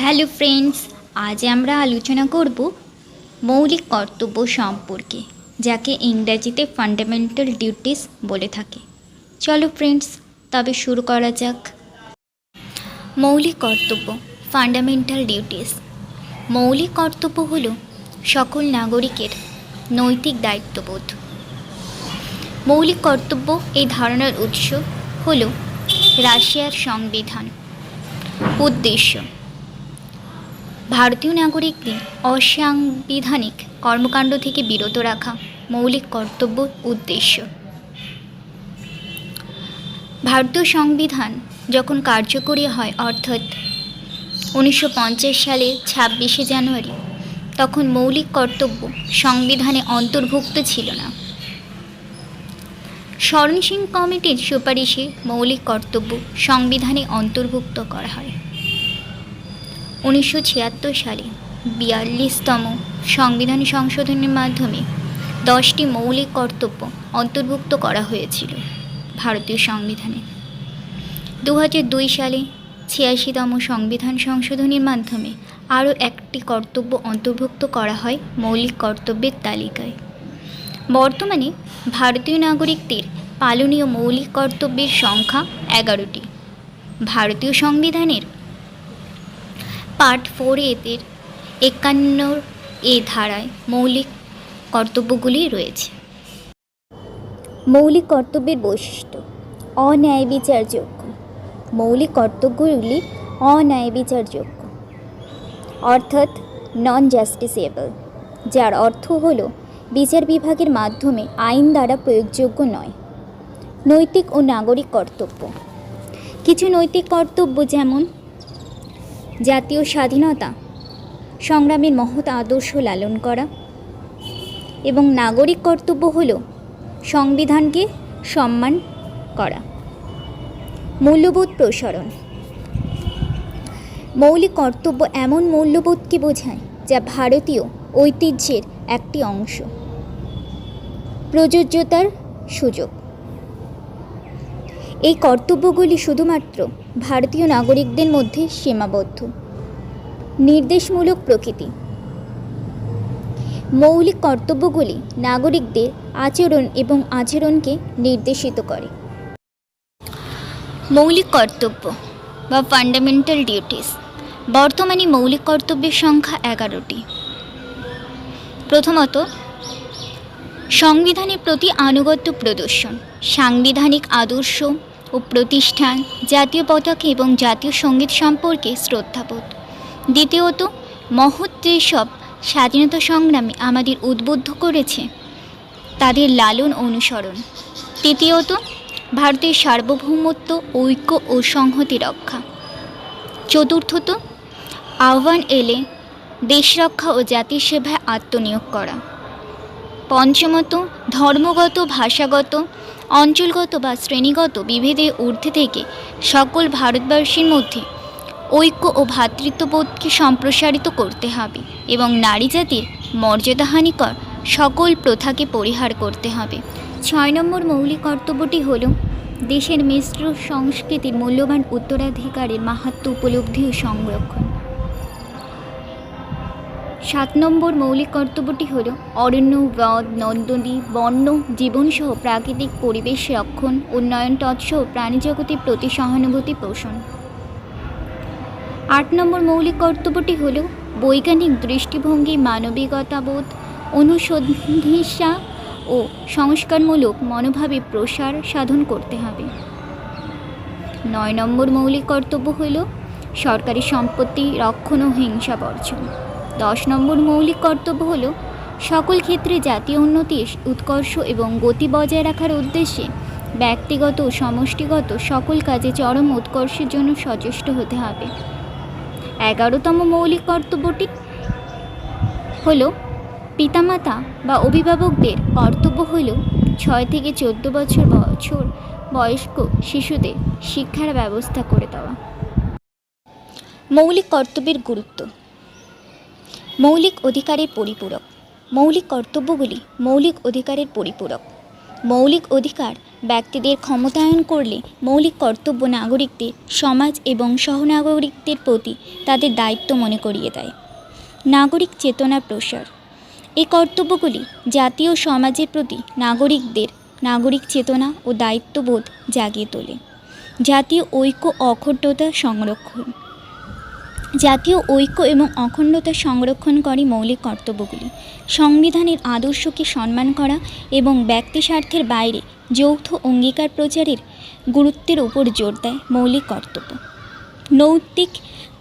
Hello friends, আজ আমরা আলোচনা করব মৌলিক কর্তব্য সম্পর্কে, যাকে ইংরেজিতে ফান্ডামেন্টাল ডিউটিস বলে থাকে। চলো ফ্রেন্ডস, তবে শুরু করা যাক। মৌলিক কর্তব্য ফান্ডামেন্টাল ডিউটিস মৌলিক কর্তব্য হলো সকল নাগরিকের নৈতিক দায়িত্ববোধ। মৌলিক কর্তব্য এই ধারণার উৎস হল রাশিয়ার সংবিধান। উদ্দেশ্য ভারতীয় নাগরিকদের অসাংবিধানিক কর্মকাণ্ড থেকে বিরত রাখা মৌলিক কর্তব্য উদ্দেশ্য। ভারতীয় সংবিধান যখন কার্যকরী হয়, অর্থাৎ উনিশশো পঞ্চাশ সালে ছাব্বিশে জানুয়ারি, তখন মৌলিক কর্তব্য সংবিধানে অন্তর্ভুক্ত ছিল না। স্মরণ সিং কমিটির সুপারিশে মৌলিক কর্তব্য সংবিধানে অন্তর্ভুক্ত করা হয়। উনিশশো ছিয়াত্তর সালে বিয়াল্লিশতম সংবিধান সংশোধনের মাধ্যমে দশটি মৌলিক কর্তব্য অন্তর্ভুক্ত করা হয়েছিল ভারতীয় সংবিধানে। দু দুই সালে ছিয়াশিতম সংবিধান সংশোধনের মাধ্যমে আরও একটি কর্তব্য অন্তর্ভুক্ত করা হয় মৌলিক কর্তব্যের তালিকায়। বর্তমানে ভারতীয় নাগরিকদের পালনীয় মৌলিক কর্তব্যের সংখ্যা এগারোটি। ভারতীয় সংবিধানের পার্ট ফোর এদের। একান্ন এ ধারায় মৌলিক কর্তব্যগুলি রয়েছে। মৌলিক কর্তব্যের বৈশিষ্ট্য, অন্যায় বিচারযোগ্য। মৌলিক কর্তব্যগুলি অন্যায় বিচারযোগ্য। অর্থাৎ নন জাস্টিসেবল যার অর্থ হল বিচার বিভাগের মাধ্যমে আইন দ্বারা প্রয়োগযোগ্য নয়। নৈতিক ও নাগরিক কর্তব্য। কিছু নৈতিক কর্তব্য যেমন জাতীয় স্বাধীনতা, সংগ্রামের মহৎ আদর্শ লালন করা এবং নাগরিক কর্তব্য হল সংবিধানকে সম্মান করা। মূল্যবোধ প্রসারণ। মৌলিক কর্তব্য এমন মূল্যবোধকে বোঝায় যা ভারতীয় ঐতিহ্যের একটি অংশ। প্রযোজ্যতার সুযোগ। এই কর্তব্যগুলি শুধুমাত্র ভারতীয় নাগরিকদের মধ্যে সীমাবদ্ধ। নির্দেশমূলক প্রকৃতি। মৌলিক কর্তব্যগুলি নাগরিকদের আচরণ এবং আচরণকে নির্দেশিত করে। মৌলিক কর্তব্য বা ফান্ডামেন্টাল ডিউটিস বর্তমানে মৌলিক কর্তব্যের সংখ্যা এগারোটি। প্রথমত, সংবিধানের প্রতি আনুগত্য প্রদর্শন, সাংবিধানিক আদর্শ ও প্রতিষ্ঠান, জাতীয় পতাকা এবং জাতীয় সংগীত সম্পর্কে শ্রদ্ধাবোধ। দ্বিতীয়ত, মহৎ যেসব স্বাধীনতা সংগ্রামে আমাদের উদ্বুদ্ধ করেছে তাদের লালন অনুসরণ। তৃতীয়ত, ভারতের সার্বভৌমত্ব, ঐক্য ও সংহতি রক্ষা। চতুর্থত, আহ্বান এলে দেশ রক্ষা ও জাতির সেবায় আত্মনিয়োগ করা। পঞ্চমত, ধর্মগত, ভাষাগত অঞ্চলগত বা শ্রেণীগত বিভেদের ঊর্ধ্বে থেকে সকল ভারতবাসীর মধ্যে ঐক্য ও ভ্রাতৃত্ববোধকে সম্প্রসারিত করতে হবে এবং নারী জাতির মর্যাদাহানিকর সকল প্রথাকে পরিহার করতে হবে। ছয় নম্বর মৌলিক কর্তব্যটি হল দেশের মিশ্র সংস্কৃতির মূল্যবান উত্তরাধিকারের মাহাত্ম উপলব্ধি ও সংরক্ষণ। সাত নম্বর মৌলিক কর্তব্যটি হল অরণ্য, হ্রদ, নন্দনী, বন্য, জীবনসহ প্রাকৃতিক পরিবেশ রক্ষণ, উন্নয়ন তৎসহ প্রাণীজগতের প্রতি সহানুভূতি পোষণ। আট নম্বর মৌলিক কর্তব্যটি হল বৈজ্ঞানিক দৃষ্টিভঙ্গি, মানবিকতাবোধ, অনুসন্ধিসা ও সংস্কারমূলক মনোভাবে প্রসার সাধন করতে হবে। নয় নম্বর মৌলিক কর্তব্য হল সরকারি সম্পত্তি রক্ষণ ও হিংসা বর্জন। দশ নম্বর মৌলিক কর্তব্য হল সকল ক্ষেত্রে জাতীয় উন্নতি, উৎকর্ষ এবং গতি বজায় রাখার উদ্দেশ্যে ব্যক্তিগত ও সমষ্টিগত সকল কাজে চরম উৎকর্ষের জন্য সচেষ্ট হতে হবে। এগারোতম মৌলিক কর্তব্যটি হল পিতামাতা বা অভিভাবকদের কর্তব্য হল ছয় থেকে চোদ্দ বছর বছর বয়স্ক শিশুদের শিক্ষার ব্যবস্থা করে দেওয়া। মৌলিক কর্তব্যের গুরুত্ব মৌলিক অধিকারের পরিপূরক। মৌলিক কর্তব্যগুলি মৌলিক অধিকারের পরিপূরক। মৌলিক অধিকার ব্যক্তিদের ক্ষমতায়ন করলে মৌলিক কর্তব্য নাগরিকদের সমাজ এবং সহনাগরিকদের প্রতি তাদের দায়িত্ব মনে করিয়ে দেয়। নাগরিক চেতনা প্রসার। এই কর্তব্যগুলি জাতীয় সমাজের প্রতি নাগরিকদের নাগরিক চেতনা ও দায়িত্ববোধ জাগিয়ে তোলে। জাতীয় ঐক্য অখণ্ডতা সংরক্ষণ। জাতীয় ঐক্য এবং অখণ্ডতা সংরক্ষণ করে মৌলিক কর্তব্যগুলি, সংবিধানের আদর্শকে সম্মান করা এবং ব্যক্তি স্বার্থের বাইরে যৌথ অঙ্গীকার প্রচারের গুরুত্বের উপর জোর দেয় মৌলিক কর্তব্য। নৈতিক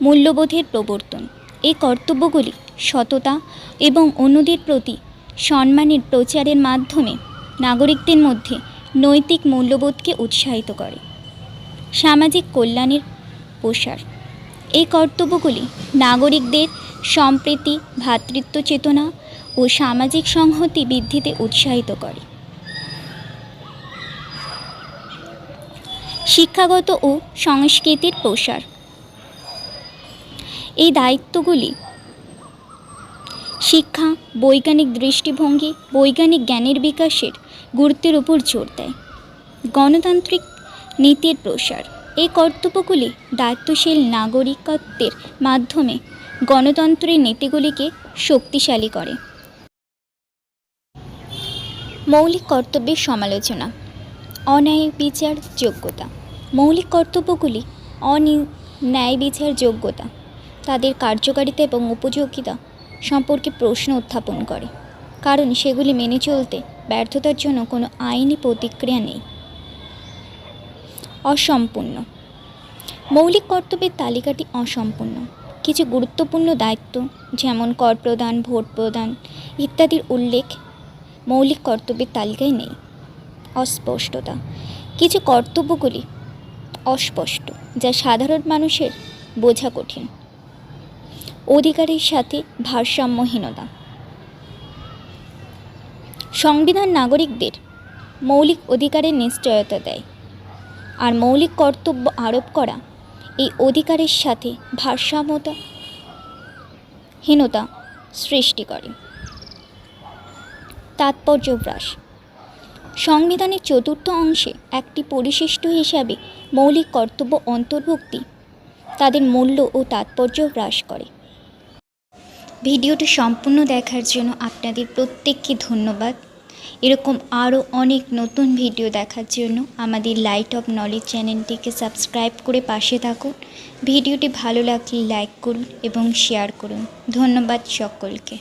মূল্যবোধের প্রবর্তন এই কর্তব্যগুলি সততা এবং অন্যদের প্রতি সম্মানের প্রচারের মাধ্যমে নাগরিকদের মধ্যে নৈতিক মূল্যবোধকে উৎসাহিত করে। সামাজিক কল্যাণের প্রসার এই কর্তব্যগুলি নাগরিকদের সম্প্রীতি, ভ্রাতৃত্ব চেতনা ও সামাজিক সংহতি বৃদ্ধিতে উৎসাহিত করে। শিক্ষাগত ও সংস্কৃতির প্রসার। এই দায়িত্বগুলি শিক্ষা, বৈজ্ঞানিক দৃষ্টিভঙ্গি, বৈজ্ঞানিক জ্ঞানের বিকাশের গুরুত্বের উপর জোর দেয়। গণতান্ত্রিক নীতির প্রসার। এই কর্তব্যগুলি দায়িত্বশীল নাগরিকত্বের মাধ্যমে গণতন্ত্রের নীতিগুলিকে শক্তিশালী করে। মৌলিক কর্তব্যের সমালোচনা, অন্যায় বিচার যোগ্যতা। মৌলিক কর্তব্যগুলি অনি ন্যায় বিচার যোগ্যতা, তাদের কার্যকারিতা এবং উপযোগিতা সম্পর্কে প্রশ্ন উত্থাপন করে। কারণ সেগুলি মেনে চলতে ব্যর্থতার জন্য কোনো আইনি প্রতিক্রিয়া নেই। অসম্পূর্ণ। মৌলিক কর্তব্যের তালিকাটি অসম্পূর্ণ। কিছু গুরুত্বপূর্ণ দায়িত্ব, যেমন কর প্রদান, ভোট প্রদান ইত্যাদির উল্লেখ মৌলিক কর্তব্যের তালিকায় নেই। অস্পষ্টতা। কিছু কর্তব্যগুলি অস্পষ্ট, যা সাধারণ মানুষের বোঝা কঠিন। অধিকারের সাথে ভারসাম্যহীনতা। সংবিধান নাগরিকদের মৌলিক অধিকারের নিশ্চয়তা দেয়। আর মৌলিক কর্তব্য আরোপ করা, এই অধিকারের সাথে ভারসাম্যতা, হীনতা সৃষ্টি করে। তাৎপর্য হ্রাস। সংবিধানের চতুর্থ অংশে একটি পরিশিষ্ট হিসাবে মৌলিক কর্তব্য অন্তর্ভুক্তি তাদের মূল্য ও তাৎপর্য হ্রাস করে। ভিডিওটি সম্পূর্ণ দেখার জন্য আপনাদের প্রত্যেককে ধন্যবাদ। এরকম আরও অনেক নতুন ভিডিও দেখার জন্য আমাদের লাইট অফ নলেজ চ্যানেলটিকে সাবস্ক্রাইব করে পাশে থাকুন। ভিডিওটি ভালো লাগলে লাইক করুন এবং শেয়ার করুন। ধন্যবাদ সকলকে।